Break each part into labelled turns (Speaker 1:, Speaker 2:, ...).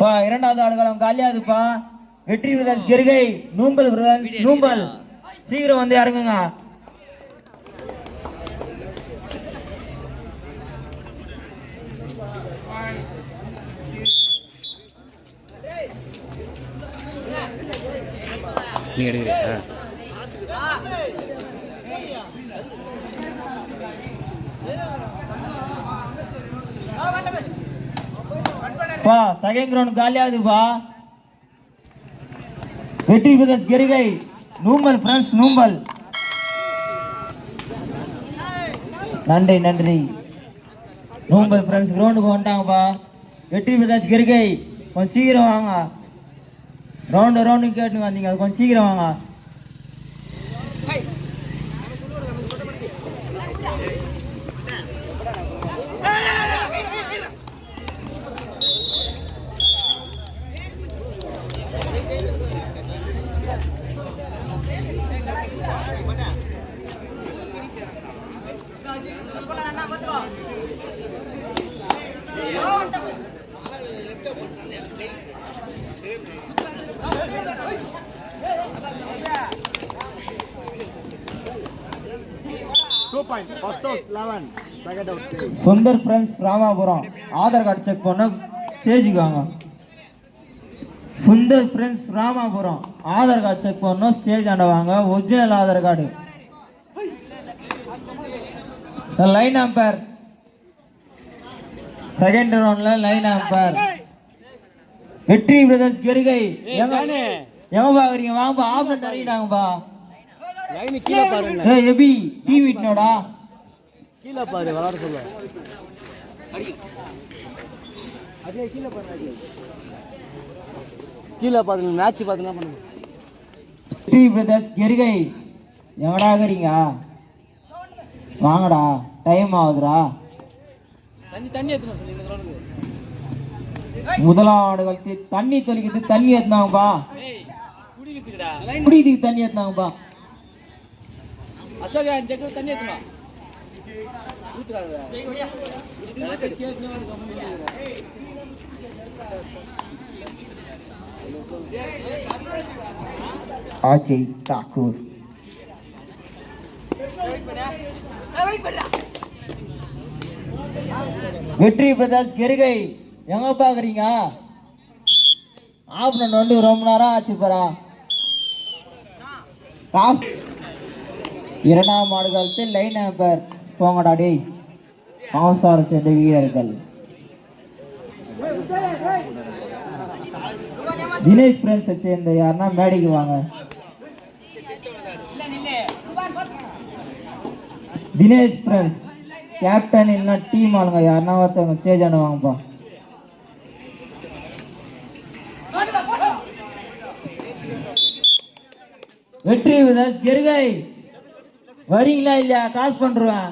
Speaker 1: பா இரண்டாவது ஆடுகளம் காலியாதுப்பா. வெற்றி விருதன் கிருகை நூம்பல் விருதன் நூம்பல். சீக்கிரம் வந்து இறங்குங்க.
Speaker 2: நீ எடுக்கிறியா
Speaker 1: பா செகண்ட் கிரவுண்ட் காலியாகுதுப்பா வெற்றி பிரதர்ஸ் கெருகை நூம்பல் ஃப்ரெண்ட்ஸ் நூம்பல் நன்றி நன்றி. நூம்பல் ஃப்ரெண்ட்ஸ் கிரவுண்டுக்கு வந்துட்டாங்கப்பா வெற்றி பிரதர்ஸ் கெருகை கொஞ்சம் சீக்கிரம் வாங்க. ரவுண்டு ரவுண்டு கேட்டுங்க வந்தீங்க அது கொஞ்சம் சீக்கிரம் வாங்க. Sundar friends Ramapuram Aadhaar card check பண்ண. ஸ்டேஜுக்குவாங்க Sundar friends Ramapuram Aadhaar card check பண்ணணும் ஸ்டேஜ் ஆண்ட வாங்க original Aadhaar card line number second ரவுண்ட்ல லைன் அம்பேர் வெற்றி பிரதர்ஸ் கெருகை. எங்க பாக்குறீங்க? வாங்கப்பா ஆஃபர் தரீங்கடாங்கப்பா.
Speaker 2: லைனு கீழே பாருங்க.
Speaker 1: ஏய் எபி டிவி விட்னோடா
Speaker 2: கீழே பாரு விளாட சொல்ல. அதே கீழே பாரு கீழே பாருங்க மேட்ச் பார்த்து என்ன பண்ணுங்க
Speaker 1: பிரதர்ஸ் கெருகை. இருக்கிறீங்க வாங்கடா டைம் ஆகுதுடா.
Speaker 2: தண்ணி தண்ணி
Speaker 1: தெளிக்குது தண்ணி ஏத்துனாங்கப்பா. குடிக்கிறதுக்கு தண்ணி ஏத்துனாங்கப்பா.
Speaker 2: அசோக் ஜக்கு தண்ணி ஊத்துறாங்க
Speaker 1: அஜய் தாக்கூர். வெற்றி பெற்றால் கெருகை. எங்க பாக்குறீங்க ஆப்னன் வந்து ரொம்ப நேரம் ஆச்சு பரா. இரண்டாம் ஆடு காலத்தில் லைன் ஆம்பர் போங்கடா டேய். சேர்ந்த வீரர்கள். தினேஷ் ஃப்ரெண்ட்ஸை சேர்ந்த யாருன்னா மேடைக்கு வாங்க. தினேஷ் ஃப்ரெண்ட்ஸ் கேப்டன் இல்லைன்னா டீம் ஆளுங்க. யாருன்னா ஒருத்தவங்க ஸ்டேஜ் ஆன வாங்கப்பா. வெற்றி விதாஸ் கெருகை. வரீங்களா இல்லையா? காசு பண்ணுருவேன்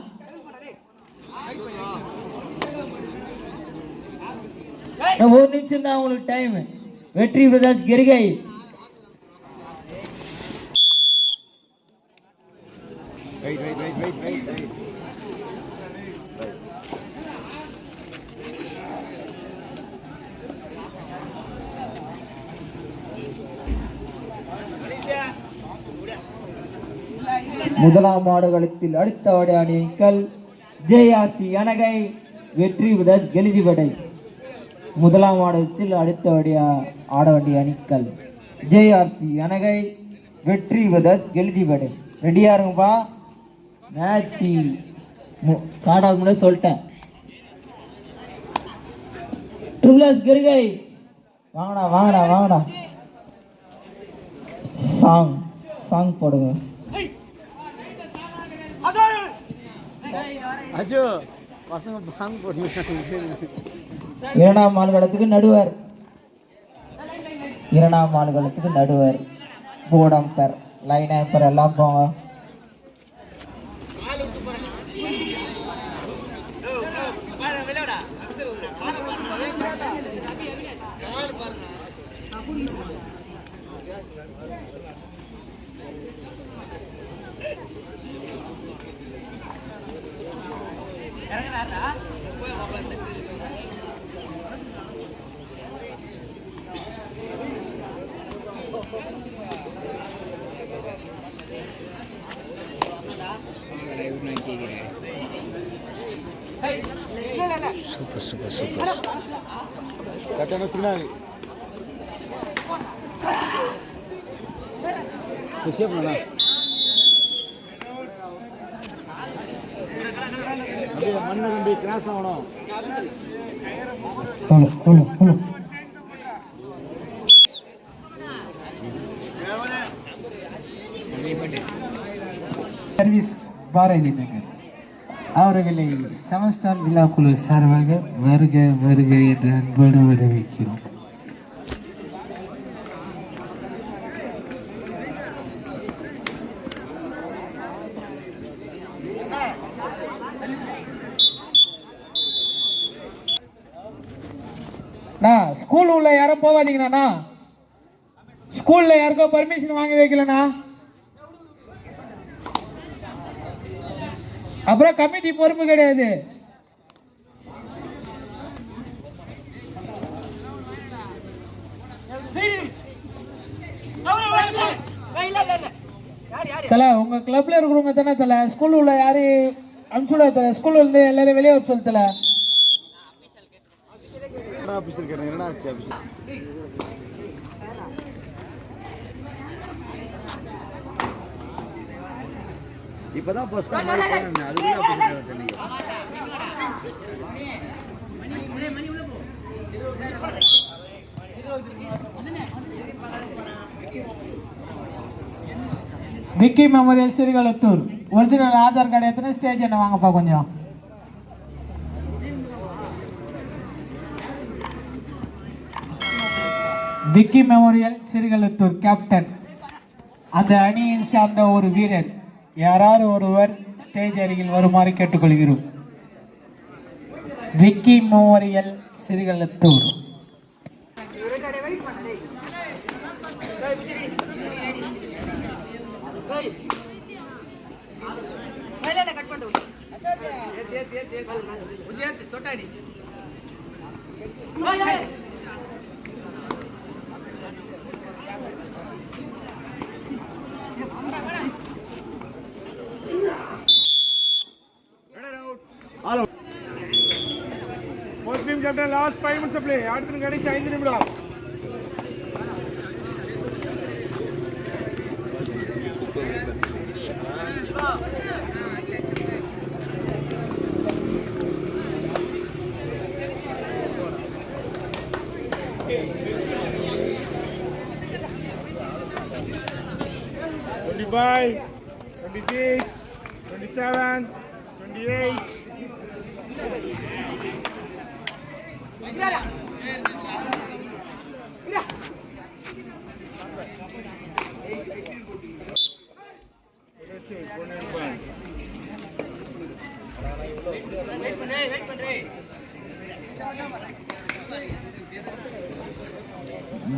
Speaker 1: ஒரு நிமிஷம் தான் உங்களுக்கு டைம் வெற்றி பிரதாஸ் கெருகை. முதலாம் ஆடுகளத்தில் அடுத்த ஆடு அணிகள் ஜேஆர்சி அனகை வெற்றி விதஸ் கெலிதிபடை முதலாம் ஆடத்தில் அடுத்த ஆடிய ஆட வேண்டிய அணிகள் ஜேஆர்சி அனகை வெற்றி விதஸ் கெலிதிபடை ரெடியா இருங்கப்பா மேட்சி. காடாக முன்னாடி சொல்லிட்டேன். ட்ரிபிள்எஸ் கெருகை. வாங்கடா வாங்கடா வாங்கடா சாங் சாங் போடுங்க. இரண்டாம் ஆள்களத்துக்கு நடுவர். இரண்டாம் ஆள்களத்துக்கு நடுவர். போடம்பர் லைன் ஆம்பர் எல்லாம் போங்க.
Speaker 3: விளையாடா சூப்பர் சூப்பர் சூப்பர்
Speaker 2: கட்டணம் திருநாள் விஷயம் பண்ணா மண்ணு ரெண்டு கிராஸ் ஆகணும்
Speaker 4: சர்வீஸ் பாரதி நகர். அவர்களை விழா குழு சார்பாக வருக வருக என்று அன்போடு வரவேற்கிறோம்
Speaker 5: அண்ணா ஸ்கூல் உள்ள யாரும் போகாதீங்கண்ணா. ஸ்கூல்ல யாருக்கோ பர்மிஷன் வாங்கி வைக்கலண்ணா. அப்புறம் கமிட்டி பொறுப்பு கிடையாது. தல உங்க கிளப்ல இருக்கிறவங்க தானே தல. ஸ்கூல் உள்ள யாரையும் அனுப்பிச்சுட ஸ்கூல்ல இருந்து எல்லாரும் வெளியே வர சொல்லு
Speaker 2: என்னடா ஆஃபீஸர் கேட்டேன் என்ன ஆச்சு ஆஃபீஸர் இப்பதான் ஃபர்ஸ்ட் டைம் மாதிரி அதுக்குள்ள ஆஃபீஸர் கேட்டேன்
Speaker 5: Vicky memorial Sirukalathur original Aadhaar card எத்தனை ஸ்டேஜ் என்ன வாங்கப்பா கொஞ்சம்? விக்கி மெமோரியல் சிறுகளத்தூர் கேப்டன் அந்த அணியின் சார்ந்த ஒரு வீரர் யாராவது ஒருவர் ஸ்டேஜ் அருகில் வருமாறு கேட்டுக்கொள்கிறோம் விக்கி மெமோரியல் சிறுகளத்தூர்
Speaker 6: தொட்டாடி லாஸ்ட் ஃபைவ் மினிட்ஸ் பிளே அடுத்து கடைசி ஐந்து நிமிடம் Dubai, 26, 27, 28.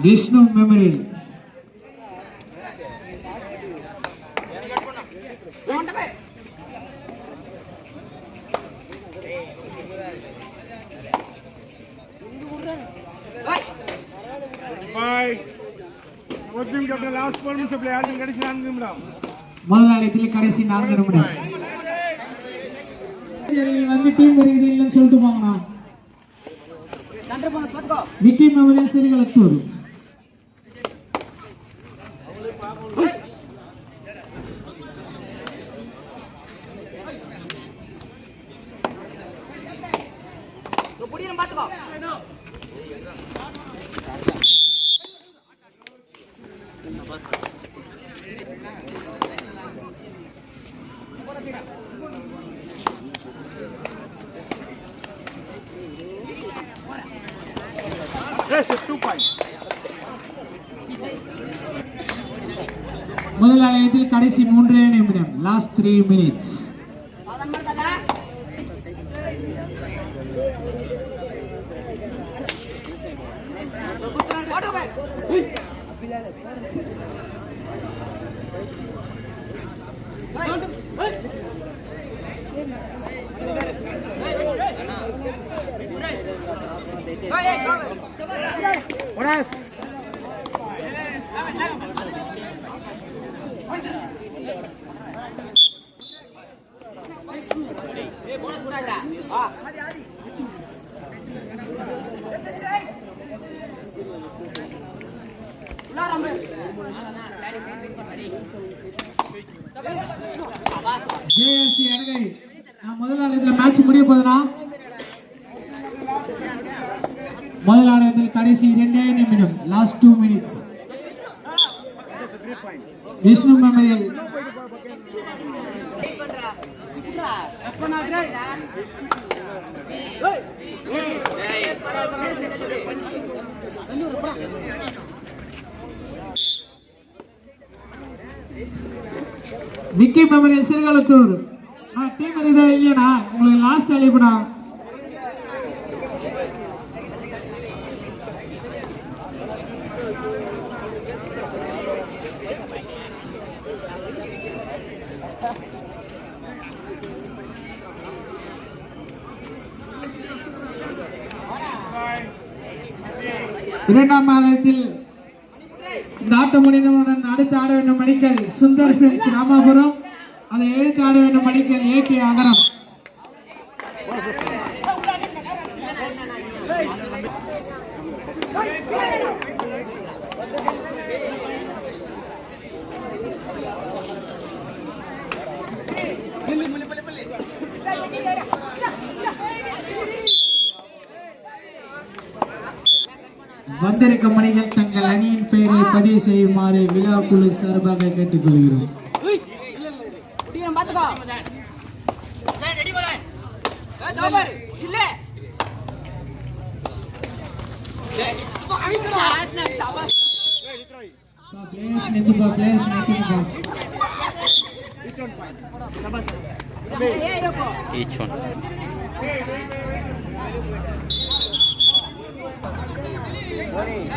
Speaker 4: Vishnu memorial
Speaker 6: Minutes of play. Alvin கடைசி நான்கு நிமிடம்.
Speaker 4: கடைசி நிமிடம். வந்து டீம் இருக்குது இல்லைன்னு சொல்லிட்டு போங்கண்ணா. Vicky memorial Sirukalathur
Speaker 6: Yes, two
Speaker 4: கடைசி மூன்றே நிமிடம் last three minutes
Speaker 5: JSC Thank you. கடைசி இரண்டே நிமிடம் last two minutes Vishnu memorial Vicky memorial Sirukalathur team இருக்குதா இல்லையாண்ணா உங்களுக்கு லாஸ்ட் அழைப்புண்ணா இரண்டாம் ஆலயத்தில் இந்த ஆட்டம் முடிந்தவுடன் அடுத்து ஆட வேண்டும் மணிக்கல் சுந்தர் பிரின்ஸ் ராமாபுரம். அதை எழுத்து ஆட வேண்டும் மணிக்கல் ஏ கே அகரம் வந்திருக்கும் மணிகள் தங்கள் அணியின் பெயரை பதிவு செய்யுமாறு விழா குழு சார்பாக கேட்டுக்கொள்கிறோம்
Speaker 2: Each one.
Speaker 1: Money.